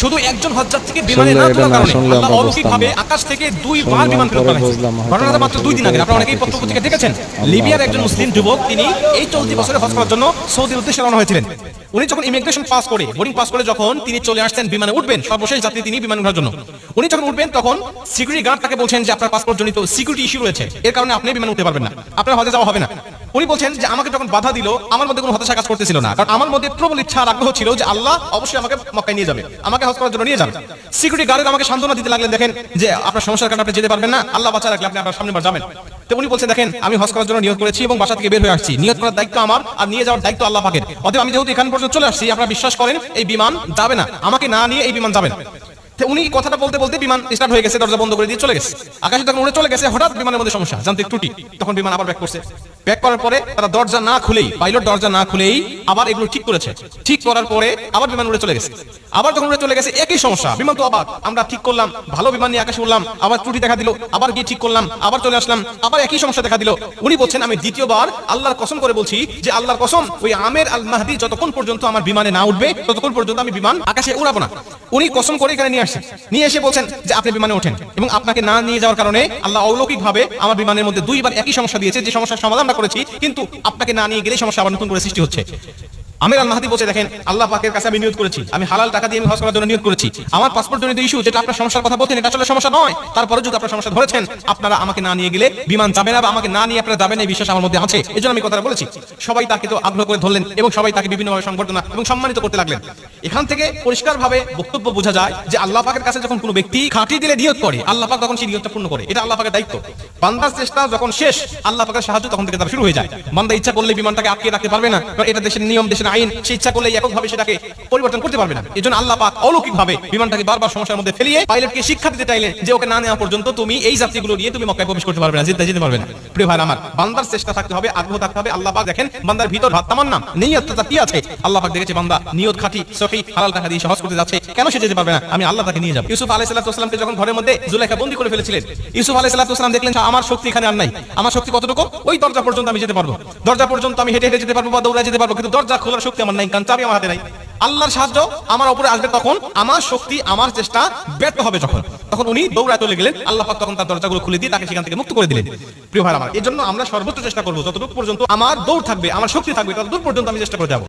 শুধু একজন বিমানে না তোলার কারণে আল্লাহ অলৌকিকভাবে আকাশ থেকে বিমান ফেরত পরে পাঠাইছে ঘটনাটা মাত্র দুই দিন আগে। আপনারা অনেকেই দেখেছেন। লিবিয়ার একজন মুসলিম যুবক তিনি এই চলতি বছরে হজ করার জন্য সৌদির উদ্দেশ্যে রওনা হয়েছিলেন। উনি যখন ইমিগ্রেশন পাস করে বোর্ডিং পাস করে যখন তিনি চলে আসছেন বিমানে উঠবেন সর্বশেষ যাত্রী তিনি বিমান ওঠার জন্য। উনি যখন উঠবেন তখন সিকিউরিটি গার্ড তাকে বলছেন যে আপনার পাসপোর্ট জনিত সিকিউরিটি ইস্যু রয়েছে। এর কারণে আপনি বিমান উঠতে পারবেন না। আপনার হজে যাওয়া হবে না। উনি বলছেন যে আমাকে যখন বাধা দিল, আমার মধ্যে কোনো হতাশা কাজ করতেছিল না। কারণ আমার মধ্যে প্রবল ইচ্ছা আর আগ্রহ ছিল যে আল্লাহ অবশ্যই আমাকে মক্কায় নিয়ে যাবে, আমাকে হজ করার জন্য নিয়ে যাবে। সিকিউরিটি গার্ডের আমাকে সান্ত্বনা দিতে লাগলেন, দেখেন যে আপনার সমস্যার কারণে আপনি যেতে পারবেন না, আল্লাহ বাঁচা রাখলে আপনি আপনার সামনে বার যাবেন। তো উনি বলছেন, দেখেন, আমি হজ করার জন্য নিয়োগ করেছি এবং বাসা থেকে বের হয়ে আসছি। নিয়োগ করার দায়িত্ব আমার আর নিয়ে যাওয়ার দায়িত্ব আল্লাহ পাকের। অতএব আমি যেহেতু এখান পর্যন্ত চলে আসছি, আপনারা বিশ্বাস করেন, এই বিমান যাবে না। আমাকে না নিয়ে এই বিমান যাবে না। উনি কথাটা বলতে বলতে বিমান স্টার্ট হয়ে গেছে, দরজা বন্ধ করে দিয়ে চলে গেছে। আকাশে যখন উড়ে চলে গেছে, হঠাৎ বিমানের মধ্যে সমস্যা, যান্ত্রিক ত্রুটি। তখন বিমান আবার ব্যাক করছে। ব্যাক করার পরে তারা দরজা না খুলেই পাইলট দরজা না খুলেই আবার এগুলো ঠিক করেছে। ঠিক করার পরে আবার বিমান উড়ে চলে গেছে। আবার যখন উড়ে চলে গেছে, একই সমস্যা, বিমান তো আবার আমরা ঠিক করলাম, ভালো বিমান নিয়ে আকাশে উঠলাম আবার ত্রুটি দেখা দিল, আবার গিয়ে ঠিক করলাম, আবার চলে আসলাম, আবার একই সমস্যা দেখা দিল। উনি বলছেন, আমি দ্বিতীয়বার আল্লাহর কসম করে বলছি যে আল্লাহর কসম, ওই আমের আল মাহদি যতক্ষণ পর্যন্ত আমার বিমানে না উঠবে, ততক্ষণ পর্যন্ত আমি বিমান আকাশে উড়াবো না। উনি কসম করে এখানে নিয়ে আসছেন। নিয়ে এসে বলছেন যে, আপনি বিমানে ওঠেন এবং আপনাকে না নিয়ে যাওয়ার কারণে আল্লাহ অলৌকিক ভাবে আমার বিমানের মধ্যে দুইবার একই সমস্যা দিয়েছে। যে সমস্যার সমাধান করেছি কিন্তু আপনাকে না নিয়ে গেলে সমস্যা আবার নতুন করে সৃষ্টি হচ্ছে। আমির আল মাহাদি দেখেন, আল্লাহ পাকের কাছে আমি নিয়োগ করেছি। আমি হালাল টাকা দিয়ে আমি হজ করার জন্য নিয়োগ করেছি। আমার পাসপোর্ট জনিত ইস্যু যেটা আপনার সমস্যার কথা বলছেন, এটা আসলে সমস্যা নয়। তারপরে যদি আপনার সমস্যা ধরেছেন, আপনারা আমাকে না নিয়ে গেলে বিমান যাবে না বা আমাকে না নিয়ে আপনারা যাবেন এই বিশ্বাস আমার মধ্যে আছে। এই আমি কথাটা বলেছি। সবাই তাকে তো আগ্রহ করে ধরলেন এবং সবাই তাকে বিভিন্নভাবে সংবর্ধনা এবং সম্মানিত করতে লাগলেন। এখান থেকে পরিষ্কারভাবে বক্তব্য বোঝা যায় যে আল্লাহ পাকের কাছে যখন কোনো ব্যক্তি খাঁটি দিলে নিয়োগ করে, আল্লাহ পাক তখন সেই নিয়োগটা পূর্ণ করে। এটা আল্লাহ পাকের দায়িত্ব। বান্দার চেষ্টা যখন শেষ, আল্লাহ পাকের সাহায্য তখন থেকে তার শুরু হয়ে যায়। বান্দা ইচ্ছা করলে বিমানটাকে আটকে রাখতে পারবে না এটা দেশের নিয়ম, দেশের আইন, সে ইচ্ছা করলে এককভাবে সেটাকে পরিবর্তন করতে পারবে না। এই জন্য আল্লাহ পাক অলৌকিকভাবে বিমানটাকে বারবার সমস্যার মধ্যে ফেলিয়ে পাইলটকে শিক্ষা দিতে চাইলেন যে ওকে না নেওয়া পর্যন্ত তুমি এই যাত্রীগুলো নিয়ে তুমি মক্কায় প্রবেশ করতে পারবে না যেতে যেতে পারবে না। প্রিয় ভাই আমার, বান্দার চেষ্টা থাকতে হবে, আগ্রহ থাকতে হবে। আল্লাহ পাক দেখেন, বান্দার ভিতর ভাত তামান্না নিয়তটা কি আছে? আল্লাহ পাক দেখেছে, বান্দা নিয়ত খাঁটি সহি হালাল টাকা দিয়ে সহজ করতে যাচ্ছে, কেন সে যেতে পারবে না? আমি আল্লাহ তাকে নিয়ে যাব। ইউসুফ আলাইহিস সালামকে যখন ঘরের মধ্যে জুলাইখা বন্দী করে ফেলেছিলেন, ইউসুফ আলাইহিস সালাম দেখলেন আমার শক্তি এখানে আর নাই। আমার শক্তি কতটুকু? ওই দরজা পর্যন্ত আমি যেতে পারব। দরজা পর্যন্ত আমি হেঁটে হেঁটে যেতে পারব বা দৌড়ে যেতে পারব, কিন্তু দরজা খোলার শক্তি আমার নাই কারণ চাবি আমার হাতে নাই। আল্লাহর সাহায্য আমার উপরে আসবে তখন আমার শক্তি, আমার চেষ্টা ব্যর্থ হবে যখন। তখন উনি দৌড়ায় চলে গেলেন, আল্লাহ তখন তার দরজাগুলো খুলে দিয়ে তাকে সেখান থেকে মুক্ত করে দিলেন। প্রিয় ভাই আমার এই জন্য আমরা সর্বোচ্চ চেষ্টা করব, যতটুকু পর্যন্ত আমার দৌড় থাকবে, আমার শক্তি থাকবে, ততদূর পর্যন্ত আমি চেষ্টা করে যাব।